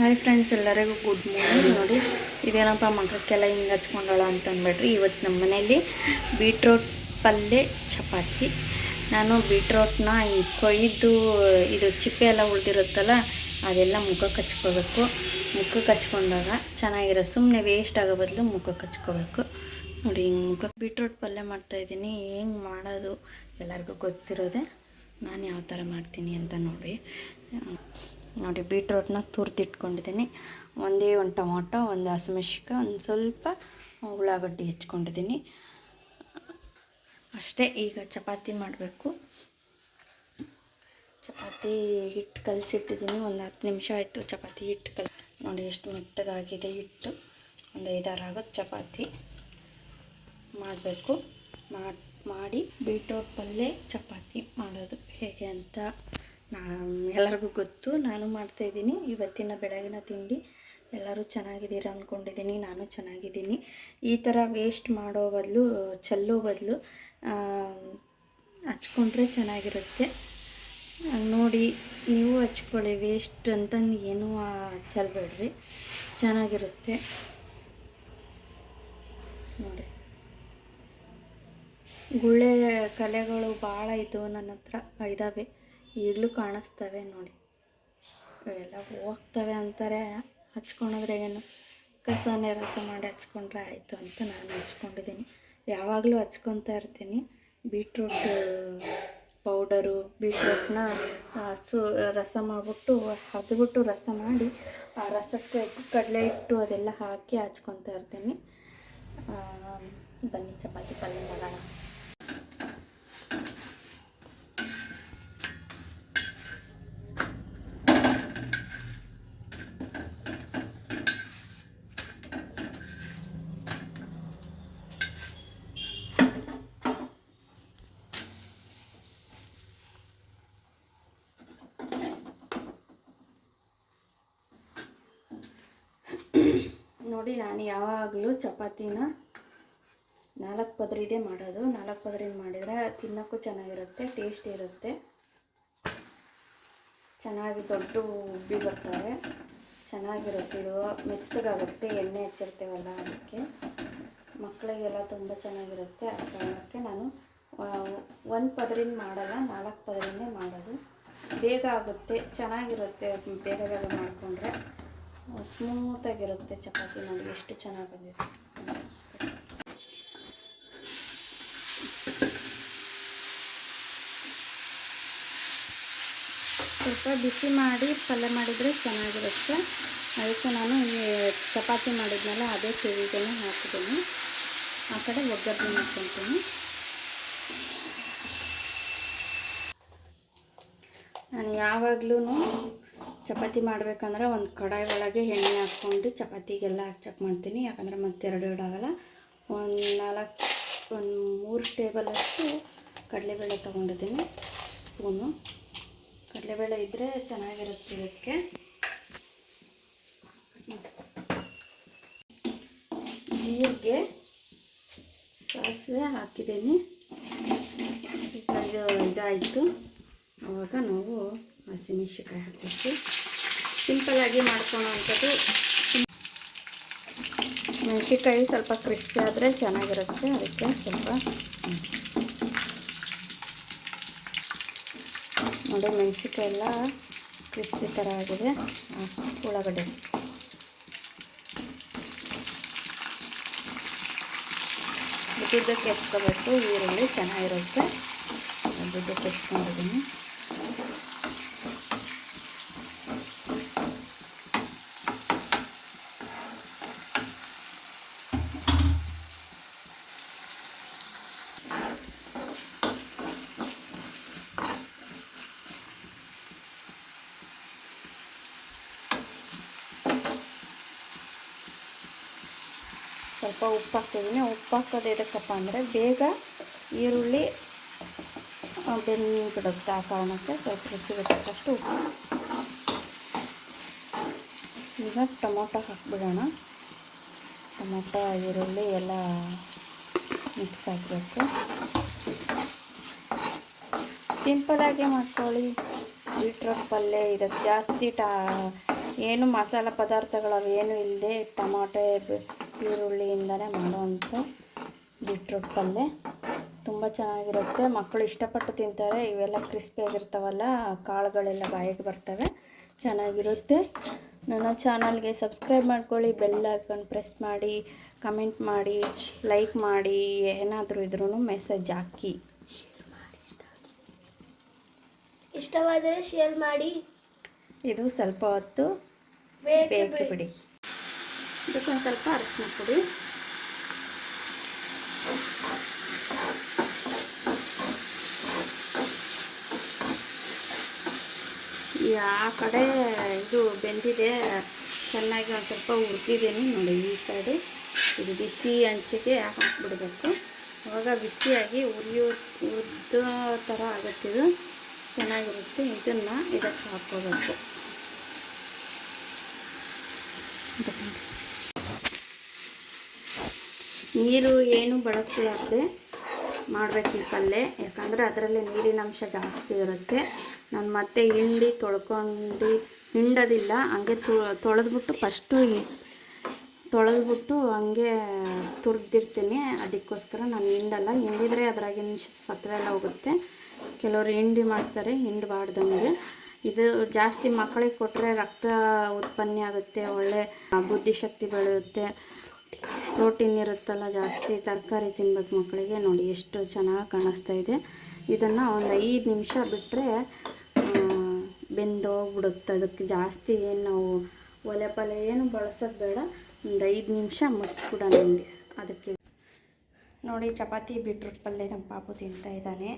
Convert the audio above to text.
Hi friends ಎಲ್ಲರಿಗೂ good morning ನೋಡಿ, ಇದೇನಪ್ಪ ಮಗಕ್ಕೆಲ್ಲ ಹಿಂಗೆ ಹಚ್ಕೊಂಡೋಳ ಅಂತ ಅಂದ್ಬಿಟ್ರಿ. ಇವತ್ತು ನಮ್ಮ ಮನೇಲಿ ಬೀಟ್ರೋಟ್ ಪಲ್ಯ ಚಪಾತಿ. ನಾನು ಬೀಟ್ರೋಟ್ನ ಹಿಂಗೆ ಕೊಯ್ದು, ಇದು ಚಿಪ್ಪೆ ಎಲ್ಲ ಉಳಿದಿರುತ್ತಲ್ಲ, ಅದೆಲ್ಲ ಮುಖಕ್ಕೆ ಹಚ್ಕೋಬೇಕು ಮುಖಕ್ಕೆ ಹಚ್ಕೊಂಡಾಗ ಚೆನ್ನಾಗಿರೋ ಸುಮ್ಮನೆ ವೇಸ್ಟ್ ಆಗೋ ಬದಲು ಮುಖಕ್ಕೆ ಹಚ್ಕೋಬೇಕು ನೋಡಿ, ಹಿಂಗೆ ಮುಖಕ್ಕೆ ಬೀಟ್ರೋಟ್ ಪಲ್ಯ ಮಾಡ್ತಾಯಿದ್ದೀನಿ ಹೆಂಗೆ ಮಾಡೋದು ಎಲ್ಲರಿಗೂ ಗೊತ್ತಿರೋದೆ. ನಾನು ಯಾವ ಥರ ಮಾಡ್ತೀನಿ ಅಂತ ನೋಡಿ. ನೋಡಿ ಬೀಟ್ರೋಟ್ನ ತುರ್ದಿಟ್ಕೊಂಡಿದ್ದೀನಿ. ಒಂದೇ ಒಂದು ಟೊಮೊಟೊ, ಒಂದು ಹಸಿಮೆಣ್ಸಿಕಾಯಿ ಒಂದು ಸ್ವಲ್ಪ ಉಳ್ಳಾಗಡ್ಡಿ ಹೆಚ್ಕೊಂಡಿದ್ದೀನಿ. ಅಷ್ಟೇ, ಈಗ ಚಪಾತಿ ಮಾಡಬೇಕು. ಚಪಾತಿ ಹಿಟ್ಟು ಕಲಸಿಟ್ಟಿದ್ದೀನಿ. ಒಂದು ಹತ್ತು ನಿಮಿಷ ಆಯಿತು ಚಪಾತಿ ಹಿಟ್ಟು ಕಲ್ ನೋಡಿ ಎಷ್ಟು ಮೆತ್ತಗಾಗಿದೆ ಹಿಟ್ಟು. ಒಂದು ಐದಾರು ಆಗೋದು ಚಪಾತಿ ಮಾಡಬೇಕು. ಮಾಡಿ ಬೀಟ್ರೋಟ್ ಪಲ್ಯ ಚಪಾತಿ ಮಾಡೋದು ಹೇಗೆ ಅಂತ. ನಾ ಎಲ್ಲರಿಗೂ ಗೊತ್ತು, ನಾನು ಮಾಡ್ತಾಯಿದ್ದೀನಿ ಇವತ್ತಿನ ಬೆಳಗಿನ ತಿಂಡಿ ಎಲ್ಲರೂ ಚೆನ್ನಾಗಿದ್ದೀರ ಅಂದ್ಕೊಂಡಿದ್ದೀನಿ ನಾನು ಚೆನ್ನಾಗಿದ್ದೀನಿ. ಈ ಥರ ವೇಸ್ಟ್ ಮಾಡೋ ಬದಲು, ಚೆಲ್ಲೋ ಬದಲು ಹಚ್ಕೊಂಡ್ರೆ ಚೆನ್ನಾಗಿರುತ್ತೆ. ನೋಡಿ, ನೀವು ಹಚ್ಕೊಳ್ಳಿ ವೇಸ್ಟ್ ಅಂತಂದು ಏನೂ ಚೆಲ್ಲಬೇಡ್ರಿ ಚೆನ್ನಾಗಿರುತ್ತೆ. ನೋಡಿ. ಗುಳ್ಳೆ ಕಲೆಗಳು ಭಾಳ ಇದ್ದವು ನನ್ನ ಹತ್ರ ಇದ್ದಾವೆ ಈಗಲೂ ಕಾಣಿಸ್ತವೆ ನೋಡಿ. ಇವೆಲ್ಲ ಹೋಗ್ತವೆ ಅಂತಾರೆ. ಹಚ್ಕೊಳೋದ್ರೆ ಏನು? ಕಸನೇ ರಸ ಮಾಡಿ ಹಚ್ಕೊಂಡ್ರೆ ಆಯಿತು ಅಂತ ನಾನು ಹಚ್ಕೊಂಡಿದ್ದೀನಿ. ಯಾವಾಗಲೂ ಹಚ್ಕೊತಾ ಇರ್ತೀನಿ. ಬೀಟ್ರೂಟ್, ಪೌಡರು, ಬೀಟ್ರೂಟ್ನ ಹಸು ರಸ ಮಾಡಿಬಿಟ್ಟು ಹದ್ಬಿಟ್ಟು ರಸ ಮಾಡಿ, ಆ, ರಸಕ್ಕೆ ಕಡಲೆ ಹಿಟ್ಟು ಅದೆಲ್ಲ ಹಾಕಿ ಹಚ್ಕೊತಾ ಇರ್ತೀನಿ. ಬನ್ನಿ, ಚಪಾತಿ ಪಲ್ಯ ಮಾಡೋಣ. ನೋಡಿ ನಾನು ಯಾವಾಗಲೂ ಚಪಾತಿನ ನಾಲ್ಕು ಪದರಿದೆ ಮಾಡೋದು. ನಾಲ್ಕು ಪದರಿನ ಮಾಡಿದರೆ ತಿನ್ನೋಕ್ಕೂ ಚೆನ್ನಾಗಿರುತ್ತೆ ಟೇಸ್ಟ್ ಇರುತ್ತೆ. ಚೆನ್ನಾಗಿ ದೊಡ್ಡ ಉಬ್ಬಿ ಬರ್ತವೆ ಚೆನ್ನಾಗಿರುತ್ತೆ ಇದು. ಮೆತ್ತಗಾಗುತ್ತೆ, ಎಣ್ಣೆ ಹಚ್ಚಿರ್ತೇವಲ್ಲ ಅದಕ್ಕೆ. ಮಕ್ಕಳಿಗೆಲ್ಲ ತುಂಬ ಚೆನ್ನಾಗಿರುತ್ತೆ ಆ ಕಾರಣಕ್ಕೆ ನಾನು ಒಂದು ಪದರಿಂದ ಮಾಡಲ್ಲ, ನಾಲ್ಕು ಪದರಿನೇ ಮಾಡೋದು. ಬೇಗ ಆಗುತ್ತೆ, ಚೆನ್ನಾಗಿರುತ್ತೆ ಬೇಗ ಬೇಗ ಮಾಡಿಕೊಂಡ್ರೆ. ಸ್ಮೂತಾಗಿರುತ್ತೆ ಚಪಾತಿ ನೋಡಿ, ಎಷ್ಟು ಚೆನ್ನಾಗಿ ಬಂದಿದೆ. ಸ್ವಲ್ಪ ಬಿಸಿ ಮಾಡಿ ಪಲ್ಯ ಮಾಡಿದರೆ ಚೆನ್ನಾಗಿರುತ್ತೆ. ಅದಕ್ಕೆ ನಾನು ಈ ಚಪಾತಿ ಮಾಡಿದ್ಮೇಲೆ ಅದೇ ಸೇವಿಗೆನೇ ಹಾಕಿದ್ದೀನಿ. ಆ ಕಡೆ ಒಗ್ಗರಣೆ ಮಾಡ್ಕೊತೀನಿ. ನಾನು ಯಾವಾಗಲೂ ಚಪಾತಿ ಮಾಡಬೇಕಂದ್ರೆ ಒಂದು ಕಡಾಯಿ ಒಳಗೆ ಎಣ್ಣೆ ಹಾಕ್ಕೊಂಡು ಚಪಾತಿಗೆಲ್ಲ ಹಾಕ್ಚಕ್ ಮಾಡ್ತೀನಿ. ಯಾಕಂದರೆ ಮತ್ತೆ ಎರಡು ಎರಡು ಆಗಲ್ಲ. ಒಂದು ನಾಲ್ಕು, ಒಂದು ಮೂರು ಟೇಬಲಷ್ಟು ಕಡಲೆಬೇಳೆ ತೊಗೊಂಡಿದ್ದೀನಿ. ಸ್ಪೂನು ಕಡಲೆಬೇಳೆ ಇದ್ದರೆ ಚೆನ್ನಾಗಿರುತ್ತೆ ಇದಕ್ಕೆ. ಜೀರಿಗೆ ಸಾಸಿವೆ ಹಾಕಿದ್ದೀನಿ. ಇದಾಯಿತು. ಆವಾಗ ನಾವು ಹಸಿಮೆಣ್ಸಿಕಾಯಿ ಹಾಕಬೇಕು ಸಿಂಪಲ್ಲಾಗಿ ಮಾಡ್ಕೊಳ್ಳೋವಂಥದ್ದು ಮೆಣಸಿನ್ಕಾಯಿ ಸ್ವಲ್ಪ ಕ್ರಿಸ್ಪಿ ಆದರೆ ಚೆನ್ನಾಗಿರುತ್ತೆ, ಅದಕ್ಕೆ ಸ್ವಲ್ಪ ನೋಡಿ ಮೆಣಸಿನ್ಕಾಯಿ ಎಲ್ಲ ಕ್ರಿಸ್ಪಿ ಥರ ಆಗಿದೆ. ಉಳ್ಳಾಗಡ್ಡೆ. ಉದ್ದುದ್ದಕ್ಕೆ ಎತ್ಕೋಬೇಕು ಈರುಳ್ಳಿ ಚೆನ್ನಾಗಿರುತ್ತೆ. ದುಡ್ಡು ಎತ್ಕೊಂಡಿದ್ದೀನಿ ಸ್ವಲ್ಪ ಉಪ್ಪು ಹಾಕ್ತಿದ್ದೀನಿ ಉಪ್ಪು ಹಾಕೋದು ಎದಕ್ಕಪ್ಪ ಅಂದರೆ ಬೇಗ ಈರುಳ್ಳಿ ಬೆಂದ್ಬಿಡುತ್ತೆ ಆ ಕಾರಣಕ್ಕೆ ಸ್ವಲ್ಪ ರುಚಿಗೆ ತಕ್ಕಷ್ಟು ಉಪ್ಪು. ಈಗ ಟೊಮೊಟೊ ಹಾಕ್ಬಿಡೋಣ. ಟೊಮೊಟೊ, ಈರುಳ್ಳಿ ಎಲ್ಲ ಮಿಕ್ಸ್ ಹಾಕಬೇಕು ಸಿಂಪಲಾಗಿ ಮಾಡ್ಕೊಳ್ಳಿ. ಬೀಟ್ರೋಟ್ ಪಲ್ಯ ಇದಕ್ಕೆ ಜಾಸ್ತಿ ಟಾ, ಏನು ಮಸಾಲೆ ಪದಾರ್ಥಗಳು ಅವೇನು ಇಲ್ಲದೆ ಟಮಾಟೆ ಬೆ- ಮಾಡುವಂಥ ಬೀಟ್ರೂಟ್ ಪಲ್ಯ. ತುಂಬ ಚೆನ್ನಾಗಿರುತ್ತೆ. ಮಕ್ಕಳು ಇಷ್ಟಪಟ್ಟು ತಿಂತಾರೆ. ಇವೆಲ್ಲ ಕ್ರಿಸ್ಪಿಯಾಗಿರ್ತಾವಲ್ಲ ಕಾಳುಗಳೆಲ್ಲ ಬಾಯಿಗೆ ಬರ್ತವೆ. ಚೆನ್ನಾಗಿರುತ್ತೆ. ನನ್ನ ಚಾನಲ್ಗೆ ಸಬ್ಸ್ಕ್ರೈಬ್ ಮಾಡ್ಕೊಳ್ಳಿ ಬೆಲ್ ಐಕನ್ ಪ್ರೆಸ್ ಮಾಡಿ ಕಮೆಂಟ್ ಮಾಡಿ ಲೈಕ್ ಮಾಡಿ ಏನಾದರೂ ಇದ್ರೂ ಮೆಸೇಜ್ ಹಾಕಿ. ಇಷ್ಟವಾದರೆ ಶೇರ್ ಮಾಡಿ. ಇದು ಸ್ವಲ್ಪ ಹೊತ್ತು ಬೇಕೆ ಬಿಡಿ. ಇದಕ್ಕೊಂದು ಸ್ವಲ್ಪ ಅರಿಶಿನ ಪುಡಿ. ಆ ಕಡೆ ಇದು ಬೆಂದಿದೆ. ಚೆನ್ನಾಗಿ ಒಂದು ಸ್ವಲ್ಪ ಹುರಿದಿದ್ದೀನಿ ನೋಡಿ ಈ ಸೈಡು. ಇದು ಬಿಸಿ ಹಂಚಿಗೆ ಹಾಕ್ಬಿಡ್ಬೇಕು. ಅವಾಗ ಬಿಸಿಯಾಗಿ ಉರಿಯೋ ಉದ್ದೋ ಥರ ಆಗುತ್ತಿದು ಚೆನ್ನಾಗಿರುತ್ತೆ. ಇದನ್ನು ಇದಕ್ಕೆ ಹಾಕ್ಕೋಬೇಕು. ನೀರು ಏನು ಬಳಸಲಾರ್ದೆ ಮಾಡಬೇಕು ಈ ಪಲ್ಯ. ಯಾಕಂದರೆ ಅದರಲ್ಲಿ ನೀರಿನ ಅಂಶ ಜಾಸ್ತಿ ಇರುತ್ತೆ. ನಾನು ಮತ್ತೆ ಹಿಂಡಿ ತೊಳ್ಕೊಂಡು ಹಿಂಡೋದಿಲ್ಲ, ಹಂಗೆ ತೊಳೆದ್ಬಿಟ್ಟು ಫಸ್ಟು ತೊಳೆದ್ಬಿಟ್ಟು ಹಂಗೆ ತುರಿದಿರ್ತೀನಿ. ಅದಕ್ಕೋಸ್ಕರ ನಾನು ಹಿಂಡಲ್ಲ. ಹಿಂಡಿದ್ರೆ ಅದ್ರಾಗಿನ ಸತ್ವ ಎಲ್ಲ ಹೋಗುತ್ತೆ. ಕೆಲವರು ಹಿಂಡಿ ಮಾಡ್ತಾರೆ ಹಿಂಡಬಾರ್ದಂಗೆ ಇದು ಜಾಸ್ತಿ ಮಕ್ಕಳಿಗೆ ಕೊಟ್ಟರೆ ರಕ್ತ ಉತ್ಪನ್ನ ಆಗುತ್ತೆ, ಒಳ್ಳೆ ಬುದ್ಧಿಶಕ್ತಿ ಬೆಳೆಯುತ್ತೆ. ಪ್ರೋಟೀನ್ ಇರುತ್ತಲ್ಲ, ಜಾಸ್ತಿ ತರಕಾರಿ ತಿನ್ಬೇಕು ಮಕ್ಕಳಿಗೆ. ನೋಡಿ ಎಷ್ಟು ಚೆನ್ನಾಗಿ ಕಾಣಿಸ್ತಾ ಇದೆ. ಇದನ್ನು ಒಂದು ಐದು ನಿಮಿಷ ಬಿಟ್ಟರೆ ಬೆಂದೋಗ್ಬಿಡುತ್ತೆ. ಅದಕ್ಕೆ ಜಾಸ್ತಿ ಏನು ನಾವು ಒಲೆ ಪಲೆ ಏನು ಬಳಸೋದು ಬೇಡ. ಒಂದು ಐದು ನಿಮಿಷ ಮುಚ್ಚಿಬಿಡೋಣ ನನಗೆ ಅದಕ್ಕೆ ನೋಡಿ, ಚಪಾತಿ ಬೀಟ್ರೂಟ್ ಪಲ್ಯ ನಮ್ಮ ಪಾಪು ತಿಂತಾ ಇದ್ದಾನೆ.